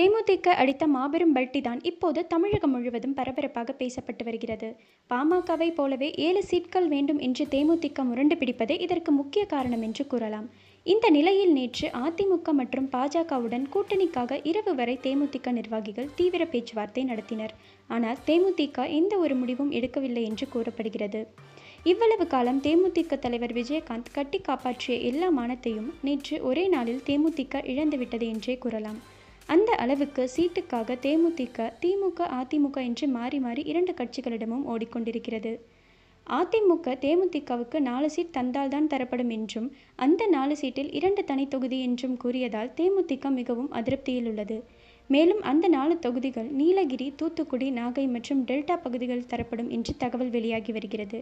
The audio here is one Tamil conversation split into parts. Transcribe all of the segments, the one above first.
தேமுதிக அடித்த மாபெரும் பல்டி தான் இப்போது தமிழகம் முழுவதும் பரபரப்பாக பேசப்பட்டு வருகிறது. பாமகவை போலவே ஏழு சீட்கள் வேண்டும் என்று தேமுதிக முரண்டு பிடிப்பதே இதற்கு முக்கிய காரணம் என்று கூறலாம். இந்த நிலையில் நேற்று அதிமுக மற்றும் பாஜகவுடன் கூட்டணிக்காக இரவு வரை தேமுதிக நிர்வாகிகள் தீவிர பேச்சுவார்த்தை நடத்தினர். ஆனால் தேமுதிக எந்த ஒரு முடிவும் எடுக்கவில்லை என்று கூறப்படுகிறது. இவ்வளவு காலம் தேமுதிக தலைவர் விஜயகாந்த் கட்டி காப்பாற்றிய எல்லா மானத்தையும் நேற்று ஒரே நாளில் தேமுதிக இழந்துவிட்டது என்றே கூறலாம். அந்த அளவுக்கு சீட்டுக்காக தேமுதிக திமுக அதிமுக என்று மாறி மாறி இரண்டு கட்சிகளிடமும் ஓடிக்கொண்டிருக்கிறது. அதிமுக தேமுதிகவுக்கு நாலு சீட் தந்தால்தான் தரப்படும் என்றும் அந்த நாலு சீட்டில் இரண்டு தனி தொகுதி என்றும் கூறியதால் தேமுதிக மிகவும் அதிருப்தியில் உள்ளது மேலும் அந்த நாலு தொகுதிகள் நீலகிரி தூத்துக்குடி நாகை மற்றும் டெல்டா பகுதிகளில் தரப்படும் என்று தகவல் வெளியாகி வருகிறது.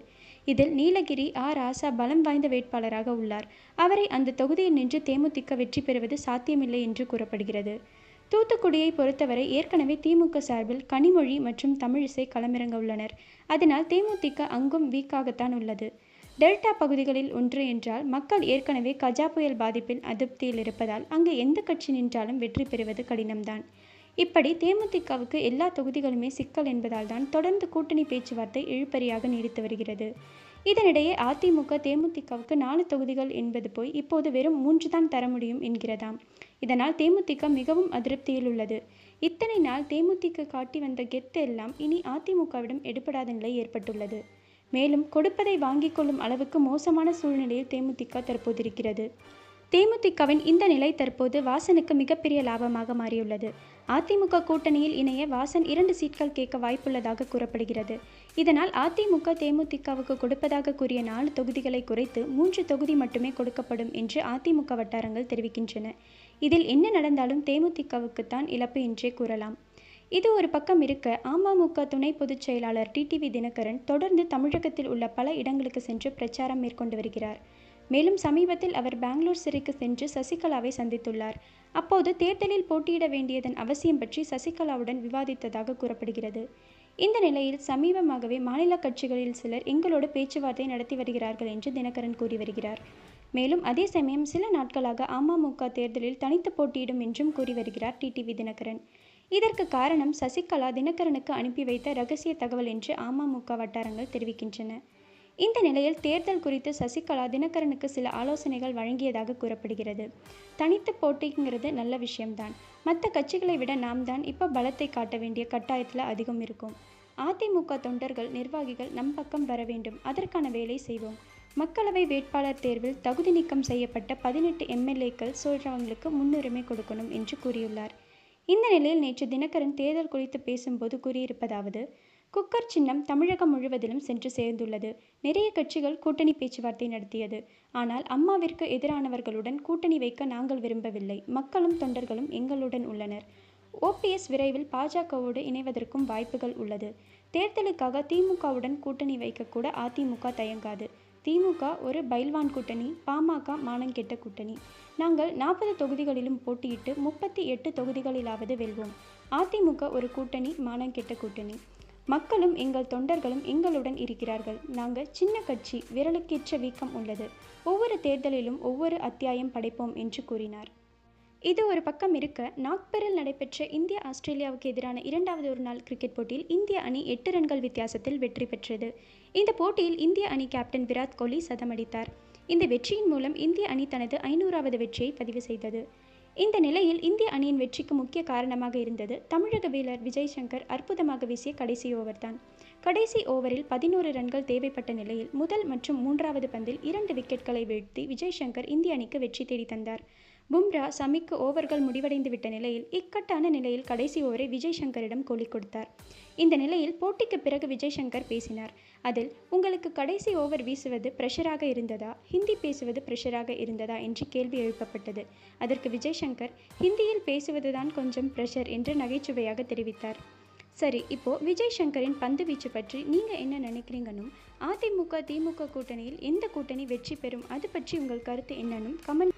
இதில் நீலகிரி ஆ. ராசா பலம் வாய்ந்த வேட்பாளராக உள்ளார். அவரை அந்த தொகுதியில் நின்று தேமுதிக வெற்றி பெறுவது சாத்தியமில்லை என்று கூறப்படுகிறது. தூத்துக்குடியை பொறுத்தவரை ஏற்கனவே திமுக சார்பில் கனிமொழி மற்றும் தமிழிசை களமிறங்க உள்ளனர் அதனால் தேமுதிக அங்கும் வீக்காகத்தான் உள்ளது. டெல்டா பகுதிகளில் ஒன்று என்றால் மக்கள் ஏற்கனவே கஜா புயல் பாதிப்பில் அதிருப்தியில் இருப்பதால் அங்கு எந்த கட்சி நின்றாலும் வெற்றி பெறுவது கடினம்தான். இப்படி தேமுதிகவுக்கு எல்லா தொகுதிகளுமே சிக்கல் என்பதால் தான் தொடர்ந்து கூட்டணி பேச்சுவார்த்தை இழுபறியாக நீடித்து வருகிறது. இதனிடையே அதிமுக தேமுதிகவுக்கு நாலு தொகுதிகள் என்பது போய் இப்போது வெறும் மூன்று தான் தர முடியும் என்கிறதாம். இதனால் தேமுதிக மிகவும் அதிருப்தியில் உள்ளது. இத்தனை நாள் தேமுதிக காட்டி வந்த கெத்து எல்லாம் இனி அதிமுகவிடம் எடுபடாத நிலை ஏற்பட்டுள்ளது. மேலும் கொடுப்பதை வாங்கிக் கொள்ளும் அளவுக்கு மோசமான சூழ்நிலையில் தேமுதிக தற்போது இருக்கிறது தேமுதிகவின் இந்த நிலை தற்போது வாசனுக்கு மிகப்பெரிய லாபமாக மாறியுள்ளது. அதிமுக கூட்டணியில் இணைய வாசன் இரண்டு சீட்கள் கேட்க வாய்ப்புள்ளதாக கூறப்படுகிறது. இதனால் அதிமுக தேமுதிகவுக்கு கொடுப்பதாக கூறிய நாலு தொகுதிகளை குறைத்து மூன்று தொகுதி மட்டுமே கொடுக்கப்படும் என்று அதிமுக வட்டாரங்கள் தெரிவிக்கின்றன. இதில் என்ன நடந்தாலும் தேமுதிகவுக்குத்தான் இழப்பு என்றே கூறலாம். இது ஒரு பக்கம் இருக்க அமமுக துணை பொதுச் செயலாளர் டிடிவி தினகரன் தொடர்ந்து தமிழகத்தில் உள்ள பல இடங்களுக்கு சென்று பிரச்சாரம் மேற்கொண்டு வருகிறார். மேலும் சமீபத்தில் அவர் பெங்களூர் சிறைக்கு சென்று சசிகலாவை சந்தித்துள்ளார். அப்போது தேர்தலில் போட்டியிட வேண்டியதன் அவசியம் பற்றி சசிகலாவுடன் விவாதித்ததாக கூறப்படுகிறது. இந்த நிலையில் சமீபமாகவே மாநில கட்சிகளில் சிலர் எங்களோடு பேச்சுவார்த்தை நடத்தி வருகிறார்கள் என்று தினகரன் கூறி வருகிறார். மேலும் அதே சமயம் சில நாட்களாக அமமுக தேர்தலில் தனித்து போட்டியிடும் என்றும் கூறி வருகிறார் டிடிவி தினகரன். இதற்கு காரணம் சசிகலா தினகரனுக்கு அனுப்பி வைத்த ரகசிய தகவல் என்று அமமுக வட்டாரங்கள் தெரிவிக்கின்றன. இந்த நிலையில் தேர்தல் குறித்து சசிகலா தினகரனுக்கு சில ஆலோசனைகள் வழங்கியதாக கூறப்படுகிறது. தனித்து போட்டிங்கிறது நல்ல விஷயம்தான். மற்ற கட்சிகளை விட நாம் தான் இப்போ பலத்தை காட்ட வேண்டிய கட்டாயத்தில் அதிகம் இருக்கும். அதிமுக தொண்டர்கள் நிர்வாகிகள் நம் பக்கம் வர வேண்டும். அதற்கான வேலை செய்வோம். மக்களவை வேட்பாளர் தேர்வில் தகுதி நீக்கம் செய்யப்பட்ட பதினெட்டு எம்எல்ஏக்கள் சொல்றவங்களுக்கு முன்னுரிமை கொடுக்கணும் என்று கூறியுள்ளார். இந்த நிலையில் நேற்று தினகரன் தேர்தல் குறித்து பேசும்போது கூறியிருப்பதாவது குக்கர் சின்னம் தமிழகம் முழுவதிலும் சென்று சேர்ந்துள்ளது. நிறைய கட்சிகள் கூட்டணி பேச்சுவார்த்தை நடத்தியது. ஆனால் அம்மாவிற்கு எதிரானவர்களுடன் கூட்டணி வைக்க நாங்கள் விரும்பவில்லை. மக்களும் தொண்டர்களும் எங்களுடன் உள்ளனர். ஓபிஎஸ் விரைவில் பாஜகவோடு இணைவதற்கும் வாய்ப்புகள் உள்ளது. தேர்தலுக்காக திமுகவுடன் கூட்டணி வைக்கக்கூட அதிமுக தயங்காது. திமுக ஒரு பைல்வான் கூட்டணி பாமக மானங்கெட்ட கூட்டணி. நாங்கள் நாற்பது தொகுதிகளிலும் போட்டியிட்டு முப்பத்தி எட்டு தொகுதிகளிலாவது வெல்வோம். அதிமுக ஒரு கூட்டணி மானங்கெட்ட கூட்டணி. மக்களும் எங்கள் தொண்டர்களும் எங்களுடன் இருக்கிறார்கள். நாங்கள் சின்ன கட்சி விரலுக்கேற்ற வீக்கம் உள்ளது. ஒவ்வொரு தேர்தலிலும் ஒவ்வொரு அத்தியாயம் படைப்போம் என்று கூறினார். இது ஒரு பக்கம் இருக்க நாக்பரில் நடைபெற்ற இந்தியா ஆஸ்திரேலியாவுக்கு எதிரான இரண்டாவது ஒரு நாள் கிரிக்கெட் போட்டியில் இந்திய அணி எட்டு ரன்கள் வித்தியாசத்தில் வெற்றி பெற்றது. இந்த போட்டியில் இந்திய அணி கேப்டன் விராட் கோலி சதமடித்தார் இந்த வெற்றியின் மூலம் இந்திய அணி தனது ஐநூறாவது வெற்றியை பதிவு செய்தது. இந்த நிலையில் இந்திய அணியின் வெற்றிக்கு முக்கிய காரணமாக இருந்தது தமிழக வீரர் விஜய் சங்கர் அற்புதமாக வீசிய கடைசி ஓவர் தான். கடைசி ஓவரில் பதினோரு ரன்கள் தேவைப்பட்ட நிலையில் முதல் மற்றும் மூன்றாவது பந்தில் இரண்டு விக்கெட்களை வீழ்த்தி விஜய் சங்கர் இந்திய அணிக்கு வெற்றி தேடி தந்தார். பும்ரா சமிக்கு ஓவர்கள் முடிவடைந்து விட்ட நிலையில் இக்கட்டான நிலையில் கடைசி ஓவரை விஜய் சங்கரிடம் கோலி கொடுத்தார். இந்த நிலையில் போட்டிக்கு பிறகு விஜய் சங்கர் பேசினார். அதில் உங்களுக்கு கடைசி ஓவர் வீசுவது ப்ரெஷராக இருந்ததா? ஹிந்தி பேசுவது ப்ரெஷராக இருந்ததா? என்று கேள்வி எழுப்பப்பட்டது. அதற்கு விஜய் சங்கர் ஹிந்தியில் பேசுவதுதான் கொஞ்சம் ப்ரெஷர் என்று நகைச்சுவையாக தெரிவித்தார். சரி இப்போ விஜய் சங்கரின் பந்து வீச்சு பற்றி நீங்க என்ன நினைக்கிறீங்கன்னும் அதிமுக திமுக கூட்டணியில் எந்த கூட்டணி வெற்றி பெறும்? அது பற்றி உங்கள் கருத்து என்னன்னும் கமெண்ட்